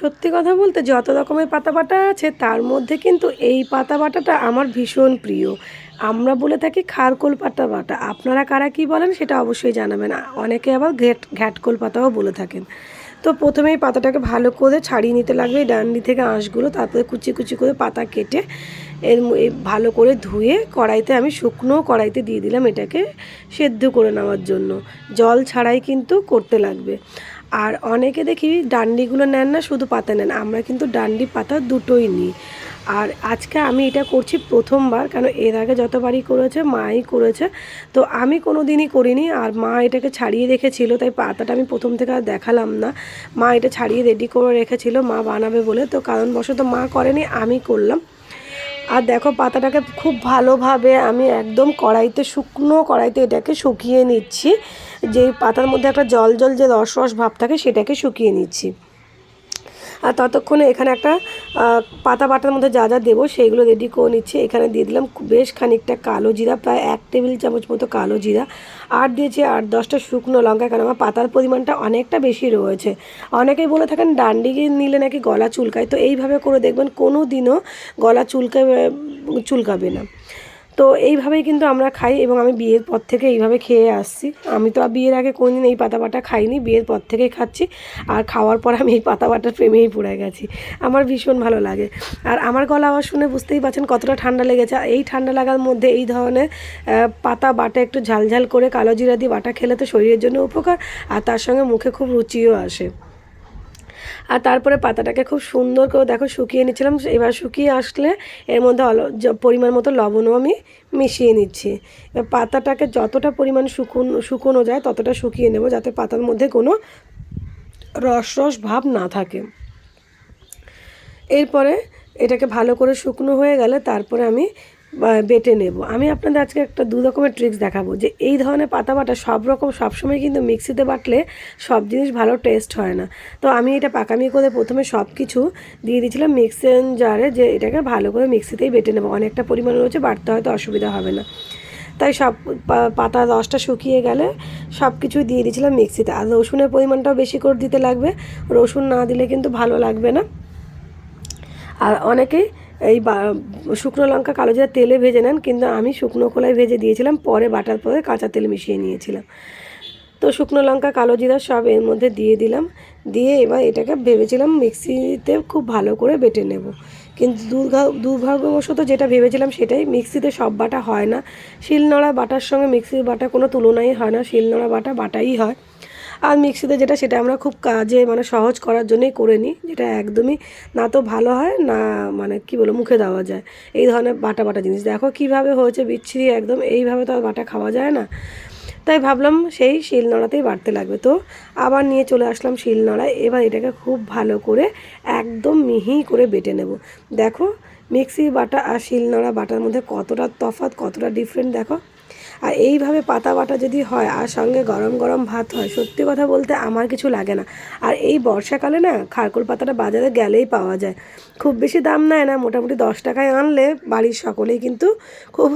সত্যি কথা বলতে যত রকমের পাতা বাটা আছে, তার মধ্যে কিন্তু এই পাতা বাটাটা আমার ভীষণ প্রিয়। আমরা বলে থাকি খারকোল পাতা বাটা আপনারা কারা কি বলেন সেটা অবশ্যই জানাবেন। অনেকে আবার ঘেট ঘ্যাটকোল পাতাও বলে থাকেন। তো প্রথমেই পাতাটাকে ভালো করে ছাড়িয়ে নিতে লাগবে এই ডান্ডি থেকে আঁশগুলো, তারপরে কুচি কুচি করে পাতা কেটে এর ভালো করে ধুয়ে কড়াইতে আমি শুকনো কড়াইতে দিয়ে দিলাম এটাকে সেদ্ধ করে নেওয়ার জন্য। জল ছাড়াই কিন্তু করতে লাগবে। আর অনেকে দেখি ডান্ডিগুলো নেন না, শুধু পাতা নেন। আমরা কিন্তু ডান্ডি, পাতা দুটোই নিই। আর আজকে আমি এটা করছি প্রথমবার, কেন এর আগে যতবারই করেছে, মাই করেছে। তো আমি কোনো দিনই করিনি, আর মা এটাকে ছাড়িয়ে রেখেছিল, তাই পাতাটা আমি প্রথম থেকে আর দেখালাম না। মা এটা ছাড়িয়ে রেডি করে রেখেছিল, মা বানাবে বলে। তো কারণবশত মা করেনি, আমি করলাম। আর দেখো পাতাটাকে খুব ভালোভাবে আমি একদম কড়াইতে, শুকনো কড়াইতে এটাকে শুকিয়ে নিচ্ছি। যেই পাতার মধ্যে একটা জল জল যে রস রস ভাব থাকে সেটাকে শুকিয়ে নিচ্ছি। আর ততক্ষণে এখানে একটা পাতা বাটার মধ্যে যা যা দেবো সেইগুলো রেডি করে নিচ্ছি। এখানে দিয়ে দিলাম বেশ খানিকটা কালো জিরা, প্রায় এক টেবিল চামচ মতো কালো জিরা। আর দিয়েছি আর দশটা শুকনো লঙ্কা, কারণ আমার পাতার পরিমাণটা অনেকটা বেশি রয়েছে। অনেকেই বলে থাকেন, ডান্ডি নিলে নাকি গলা চুলকায়? তো এইভাবে করে দেখবেন, কোনো দিনও গলা চুলকাবে চুলকাবে না। তো এইভাবেই কিন্তু আমরা খাই এবং আমি বিয়ের পর থেকে এইভাবে খেয়ে আসছি। আমি তো আর বিয়ের আগে কোনোদিন এই পাতা বাটা খাইনি, বিয়ের পর থেকেই খাচ্ছি। আর খাওয়ার পর আমি এই পাতা বাটার প্রেমেই পড়ে গেছি। আমার ভীষণ ভালো লাগে। আর আমার গলা আওয়াজ শুনে বুঝতেই পারছেন কতটা ঠান্ডা লেগেছে। আর এই ঠান্ডা লাগার মধ্যে এই ধরনের পাতা বাটা একটু ঝালঝাল করে কালো জিরা দিয়ে বাটা খেলে তো শরীরের জন্য উপকার। আর তার সঙ্গে মুখে খুব রুচিও আসে। আর তারপরে পাতাটাকে খুব সুন্দর করে দেখো শুকিয়ে নিচ্ছিলাম। এবার শুকিয়ে আসলে এর মধ্যে পরিমাণ মতো লবণও আমি মিশিয়ে নিচ্ছি। এবার পাতাটাকে যতটা পরিমাণ শুকুন শুকোনো যায় ততটা শুকিয়ে নেব যাতে পাতার মধ্যে কোনো রস রস ভাব না থাকে। এরপরে এটাকে ভালো করে শুকনো হয়ে গেলে তারপরে আমি বেটে নেব। আমি আপনাদের আজকে একটা দু রকমের ট্রিক্স দেখাবো যে এই ধরনের পাতা বাটা সব রকম সবসময় কিন্তু মিক্সিতে বাটলে সব জিনিস ভালো টেস্ট হয় না। তো আমি এটা পাকামি করে প্রথমে সব কিছু দিয়ে দিয়েছিলাম মিক্সিং জারে যে এটাকে ভালো করে মিক্সিতেই বেটে নেব। অনেকটা পরিমাণ রয়েছে বাটতে হয়তো অসুবিধা হবে না। তাই সব পাতা রসটা শুকিয়ে গেলে সব কিছুই দিয়ে দিয়েছিলাম মিক্সিতে আর রসুনের পরিমাণটাও বেশি করে দিতে লাগবে। রসুন না দিলে কিন্তু ভালো লাগবে না। আর অনেকেই এই শুকনো লঙ্কা কালো জিরা তেলে ভেজে নেন, কিন্তু আমি শুকনো খোলায় ভেজে দিয়েছিলাম, পরে বাটার পরে কাঁচা তেল মিশিয়ে নিয়েছিলাম। তো শুকনো লঙ্কা, কালো জিরা সব এর মধ্যে দিয়ে দিলাম, দিয়ে এবার এটাকে ভেবেছিলাম মিক্সিতে খুব ভালো করে বেটে নেব। কিন্তু দুর্ভাগ্যবশত যেটা ভেবেছিলাম সেটাই, মিক্সিতে সব বাটা হয় না। শিলনোড়া বাটার সঙ্গে মিক্সির বাটা কোনো তুলনাই হয় না, শিলনোড়া বাটা বাটাই হয়। আর মিক্সিতে যেটা, সেটা আমরা খুব কাজে মানে সহজ করার জন্যই করে নিই, যেটা একদমই না তো ভালো হয়, না মানে কি বলো মুখে দেওয়া যায়। এই ধরনের বাটা বাটা জিনিস। দেখো কীভাবে হয়েছে, বিচ্ছিরি একদম, এইভাবে তো আর বাটা খাওয়া যায় না। তাই ভাবলাম সেই শিলনোড়াতেই বাড়তে লাগবে। তো আবার নিয়ে চলে আসলাম শিলনোড়ায় এবার এটাকে খুব ভালো করে একদম মিহি করে বেটে নেব। দেখো মিক্সি বাটা আর শিলনোড়া বাটার মধ্যে কতটা তফাৎ, কতটা ডিফারেন্ট দেখো। আর এইভাবে পাতা বাটা যদি হয় আর সঙ্গে গরম গরম ভাত হয়, সত্যি কথা বলতে আমার কিছু লাগে না। আর এই বর্ষাকালে না খারকুল পাতাটা বাজারে গেলেই পাওয়া যায়। খুব বেশি দাম নেয় না, মোটামুটি দশ টাকায় আনলে বাড়ির সকলেই কিন্তু খুব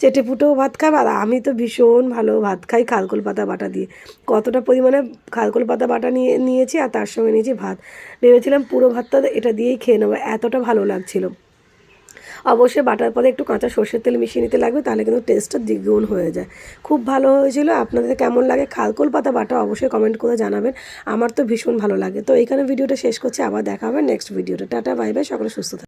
চেটে ফুটেও ভাত খাবে। আর আমি তো ভীষণ ভালো ভাত খাই খালকুল পাতা বাটা দিয়ে। কতটা পরিমাণে খালকুল পাতা বাটা নিয়ে, নিয়েছি আর তার সঙ্গে নিয়েছি ভাত। ভেবেছিলাম পুরো ভাতটা এটা দিয়েই খেয়ে নেব, এতটা ভালো লাগছিল। অবশ্যই বাটার পরে একটু কাঁচা সর্ষের তেল মিশিয়ে নিতে লাগবে, তাহলে কিন্তু টেস্টটা দ্বিগুণ হয়ে যায়। খুব ভালো হয়েছিল। আপনাদের কেমন লাগে? খালকোল পাতা বাটা অবশ্যই কমেন্ট করে জানাবেন। আমার তো ভীষণ ভালো লাগে। তো এইখানে ভিডিওটা শেষ করছি। আবার দেখা হবে নেক্সট ভিডিওটা টাটা বাই বাই সকলে সুস্থ।